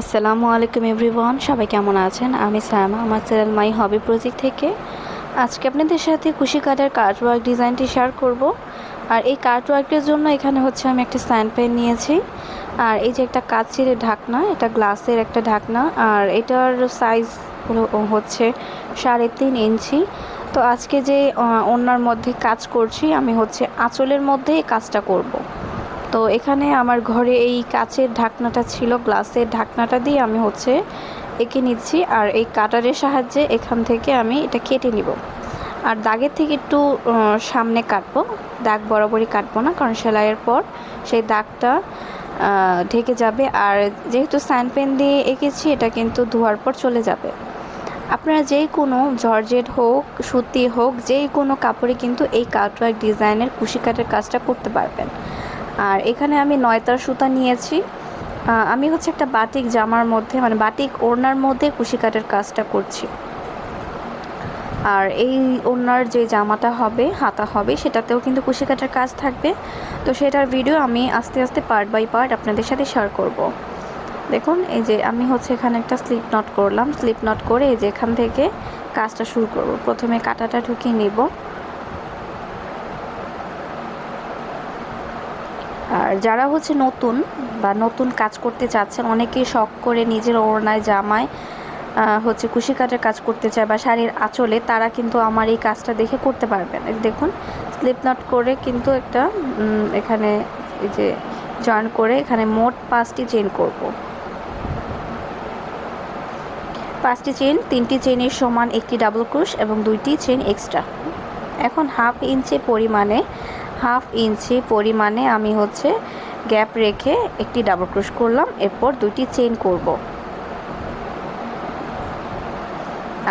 আসসালামু আলাইকুম এভরিওয়ান, সবাই কেমন আছেন? আমি সায়মা, আমার চ্যানেল মাই হবি প্রজেক্ট থেকে। আজকে আপনাদের সাথে কুশি কাটার কার্ট ওয়ার্ক ডিজাইনটি শেয়ার করব। আর এই কার্ট ওয়ার্কের জন্য এখানে হচ্ছে আমি একটা স্যান্ড পেন নিয়েছি। আর এই যে একটা কাচের ঢাকনা, এটা গ্লাসের একটা ঢাকনা। আর এটার সাইজ হচ্ছে সাড়ে তিন ইঞ্চি। তো আজকে যে ওনার মধ্যে কাজ করছি, আমি হচ্ছে আঁচলের মধ্যে এই কাজটা করব। তো এখানে আমার ঘরে এই কাচের ঢাকনাটা ছিল, গ্লাসের ঢাকনাটা দিয়ে আমি হচ্ছে এঁকে নিচ্ছি আর এই কাটারের সাহায্যে এখান থেকে আমি এটা কেটে নিব। আর দাগের থেকে একটু সামনে কাটবো, দাগ বরাবরই কাটবো না, কারণ সেলাইয়ের পর সেই দাগটা ঢেকে যাবে। আর যেহেতু স্যান্ড পেন দিয়ে এঁকেছি, এটা কিন্তু ধোয়ার পর চলে যাবে। আপনারা যেই কোনো জর্জেট হোক, সুতি হোক যেই কোনো কাপড়ে কিন্তু এই কাটওয়ার্ক ডিজাইনের কুশি কাজটা করতে পারবেন। আর এখানে আমি নয়তার সুতা নিয়েছি। আমি হচ্ছে একটা বাটিক জামার মধ্যে মানে বাটিক ওড়নার মধ্যে কুশি কাটের কাজটা করছি। আর এই ওড়নার যে জামাটা হবে, হাতা হবে, সেটাতেও কিন্তু কুশি কাটার কাজ থাকবে। তো সেটার ভিডিও আমি আস্তে আস্তে পার্ট বাই পার্ট আপনাদের সাথে শেয়ার করব। দেখুন, এই যে আমি হচ্ছে এখানে একটা স্লিপ নট করলাম। স্লিপ নট করে এই যে এখান থেকে কাজটা শুরু করব। প্রথমে কাটাটা ঢুকিয়ে নিব। আর যারা হচ্ছে নতুন বা নতুন কাজ করতে চাচ্ছেন, অনেকেই শখ করে নিজের ওড়নায় জামায় হচ্ছে কুশি কাটের কাজ করতে চায় বা শাড়ির আঁচলে, তারা কিন্তু আমার এই কাজটা দেখে করতে পারবেন। দেখুন স্লিপ নট করে কিন্তু একটা এখানে এই যে জয়েন করে এখানে মোট পাঁচটি চেন করব। পাঁচটি চেন তিনটি চেনের সমান একটি ডাবল ক্রুশ এবং দুইটি চেন এক্সট্রা এখন হাফ ইঞ্চি পরিমাণে হাফ ইঞ্চি পরিমাণে আমি হচ্ছে গ্যাপ রেখে একটি ডাবল ক্রুশ করলাম, এরপর দুটি চেন করব।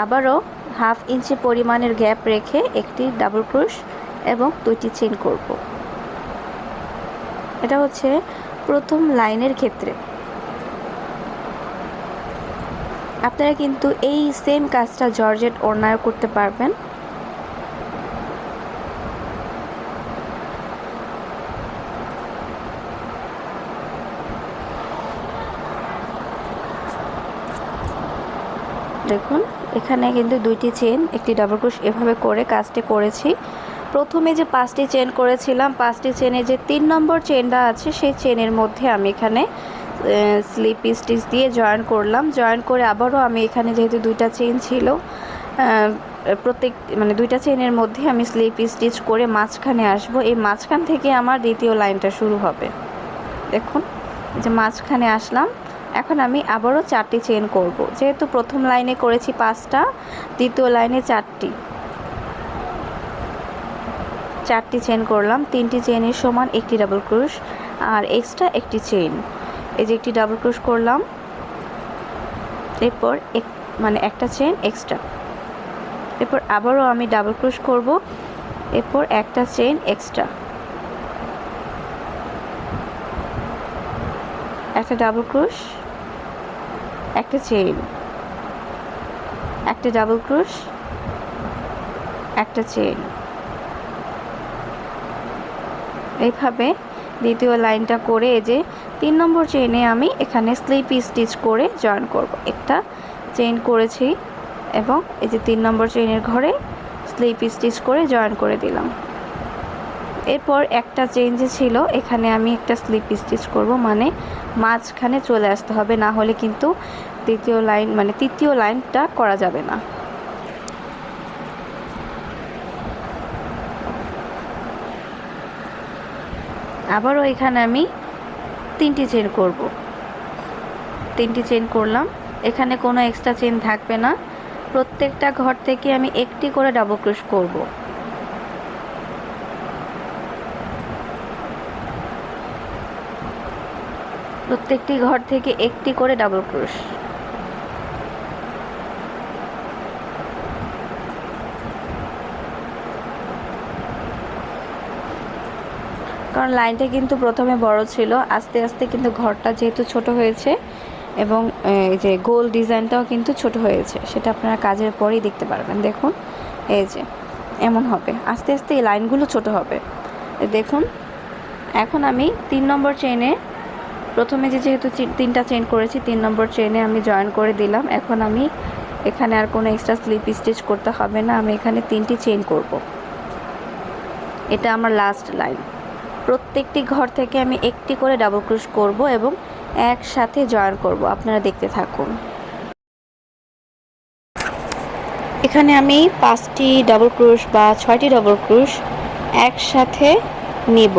আবারও হাফ ইঞ্চি পরিমাণের গ্যাপ রেখে একটি ডাবল ক্রুশ এবং দুইটি চেন করব। এটা হচ্ছে প্রথম লাইনের ক্ষেত্রে। আপনারা কিন্তু এই সেম কাজটা জর্জেট ওড়নায় করতে পারবেন। দেখুন, এখানে কিন্তু দুইটি চেন একটি ডাবল ক্রোশ এভাবে করে কাজটি করেছি। প্রথমে যে পাঁচটি চেন করেছিলাম, পাঁচটি চেনে যে তিন নম্বর চেনটা আছে, সেই চেনের মধ্যে আমি এখানে স্লিপ স্টিচ দিয়ে জয়েন করলাম। জয়েন করে আবারও আমি এখানে যেহেতু দুইটা চেন ছিল প্রত্যেক মানে দুইটা চেনের মধ্যে আমি স্লিপ স্টিচ করে মাঝখানে আসব। এই মাঝখান থেকে আমার দ্বিতীয় লাইনটা শুরু হবে। দেখুন যে মাঝখানে আসলাম। এখন আমি আবারও চারটি চেন করব। যেহেতু প্রথম লাইনে করেছি পাঁচটা, দ্বিতীয় লাইনে চারটি। চারটি চেন করলাম, তিনটি চেনের সমান একটি ডাবল ক্রুশ আর এক্সট্রা একটি চেন এই যে একটি ডাবল ক্রুশ করলাম, এরপর এক মানে একটা চেন এক্সট্রা। এরপর আবারও আমি ডাবল ক্রুশ করব, এরপর একটা চেন এক্সট্রা। একটা ডাবল ক্রুশ একটা চেইন একটা ডাবল ক্রুশ একটা চেইন এইভাবে দ্বিতীয় লাইনটা করে যে তিন নম্বর চেইনে আমি এখানে স্লিপ স্টিচ করে জয়েন করব। একটা চেইন করেছি এবং এই যে তিন নম্বর চেইনের ঘরে স্লিপ স্টিচ করে জয়েন করে দিলাম। এরপর একটা চেঞ্জ ছিল, এখানে আমি একটা স্লিপ স্টিচ করব মানে মাঝখানে চলে আসতে হবে, না হলে কিন্তু তৃতীয় লাইন মানে তৃতীয় লাইনটা করা যাবে না। আবারও এখানে আমি তিনটি চেন করব। তিনটি চেন করলাম। এখানে কোনো এক্সট্রা চেন থাকবে না। প্রত্যেকটা ঘর থেকে আমি একটি করে ডাবল ক্রুশ করব। প্রত্যেকটি ঘর থেকে একটি করে ডাবল ক্রোশ। কারণ লাইনটা কিন্তু প্রথমে বড় ছিল, আস্তে আস্তে কিন্তু ঘরটা যেহেতু ছোট হয়েছে এবং এই যে গোল ডিজাইনটাও কিন্তু ছোট হয়েছে, সেটা আপনারা কাজের পরেই দেখতে পারবেন। দেখুন, এই যে, এমন হবে। আস্তে আস্তে এই লাইনগুলো ছোট হবে। দেখুন, এখন আমি তিন নম্বর চেনে প্রথমে যে যেহেতু তিনটা চেন করেছি, তিন নম্বর চেনে আমি জয়েন করে দিলাম। এখন আমি এখানে আর কোনো এক্সট্রা স্লিপ স্টিচ করতে হবে না। আমি এখানে তিনটি চেন করব। এটা আমার লাস্ট লাইন প্রত্যেকটি ঘর থেকে আমি একটি করে ডাবল ক্রুশ করব এবং একসাথে জয়েন করব। আপনারা দেখতে থাকুন। এখানে আমি পাঁচটি ডাবল ক্রুশ বা ছয়টি ডাবল ক্রুশ একসাথে নিব।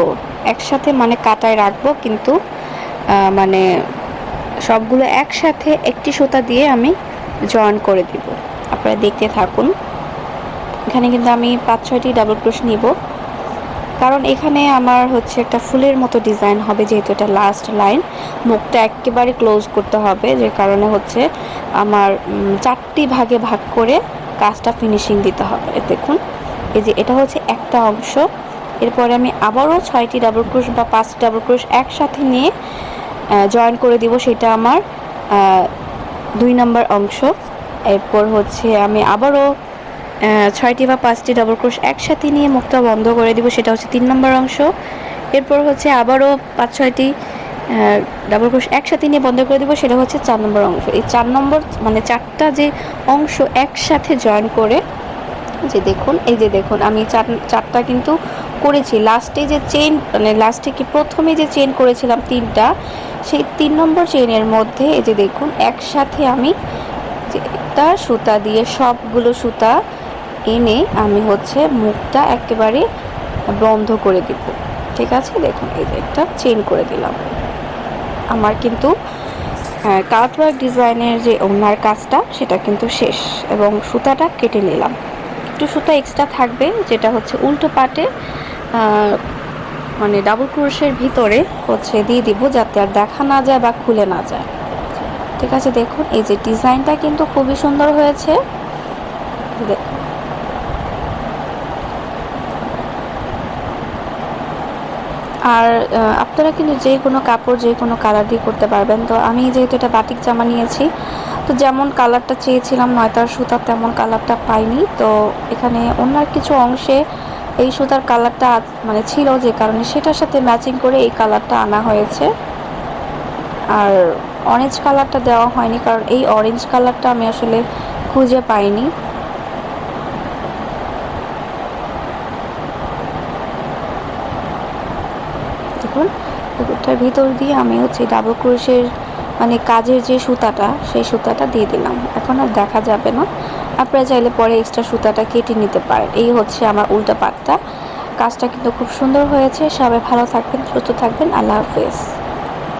একসাথে মানে কাটায় রাখব, কিন্তু মানে সবগুলো একসাথে একটি সুতা দিয়ে আমি জয়েন করে দিব। আপনারা দেখতে থাকুন। এখানে কিন্তু আমি পাঁচ, ছয়টি ডাবল ক্রুশ নিব। কারণ এখানে আমার হচ্ছে একটা ফুলের মতো ডিজাইন হবে, যেহেতু এটা লাস্ট লাইন মুখটা একেবারে ক্লোজ করতে হবে, যে কারণে হচ্ছে আমার চারটি ভাগে ভাগ করে কাজটা ফিনিশিং দিতে হবে। দেখুন, এই যে এটা হচ্ছে একটা অংশ। এরপরে আমি আবারও ছয়টি ডাবল ক্রুশ বা পাঁচটি ডাবল ক্রুশ একসাথে নিয়ে জয়েন করে দিব। সেটা আমার দুই নম্বর অংশ। এরপর হচ্ছে আমি আবারও ছয়টি বা পাঁচটি ডাবল ক্রোশ একসাথে নিয়ে মুখটা বন্ধ করে দিব। সেটা হচ্ছে তিন নম্বর অংশ। এরপর হচ্ছে আবারও পাঁচ, ছয়টি ডাবল ক্রোশ একসাথে নিয়ে বন্ধ করে দিব। সেটা হচ্ছে চার নম্বর অংশ। এই চার নম্বর মানে চারটা যে অংশ একসাথে জয়েন করে, যে দেখুন, এই যে দেখুন, আমি চার, চারটা কিন্তু করেছি। লাস্টে যে চেন মানে লাস্টে কি প্রথমে যে চেন করেছিলাম তিনটা, সেই তিন নম্বর চেনের মধ্যে এই যে দেখুন, একসাথে আমি একটা সুতা দিয়ে সবগুলো সুতা এনে আমি হচ্ছে মুখটা একেবারে বন্ধ করে দিব। ঠিক আছে? দেখুন, এই যে একটা চেন করে দিলাম। আমার কিন্তু কাটওয়ার্ক ডিজাইনের যে ওনার কাজটা, সেটা কিন্তু শেষ এবং সুতাটা কেটে নিলাম। একটু সুতা এক্সট্রা থাকবে, যেটা হচ্ছে উল্টো পাটে মানে ডাবল ক্রোশের ভিতরে হচ্ছে দিয়ে দিব যাতে আর দেখা না যায় বা খুলে না যায়। ঠিক আছে, দেখুন, এই যে ডিজাইনটা কিন্তু খুবই সুন্দর হয়েছে। আর আপনারা কিন্তু যে কোনো কাপড়, যে কোনো কালার দিয়ে করতে পারবেন। তো আমি যেহেতু এটা বাটিক জামা নিয়েছি, তো যেমন কালারটা চেয়েছিলাম, নয়তার সুতার তেমন কালারটা পাইনি। তো এখানে অন্য কিছু অংশে এই সুতার কালারটা মানে ছিল যে কারণে সেটার সাথে ম্যাচিং করে এই কালারটা আনা হয়েছে। আর অরেঞ্জ কালারটা দেওয়া হয়নি কারণ এই অরেঞ্জ কালারটা আমি আসলে খুঁজে পাইনি। দেখুন ভিতর দিয়ে আমি হচ্ছে ডাবল ক্রোশের মানে কাজের যে সুতাটা, সেই সুতাটা দিয়ে দিলাম। এখন আর দেখা যাবে না। আপনারা চাইলে পরে এক্সট্রা সুতাটা কেটে নিতে পারেন। এই হচ্ছে আমার উল্টা পাটটা। কাজটা কিন্তু খুব সুন্দর হয়েছে। সবাই ভালো থাকবেন, সুস্থ থাকবেন। আল্লাহ হাফেজ।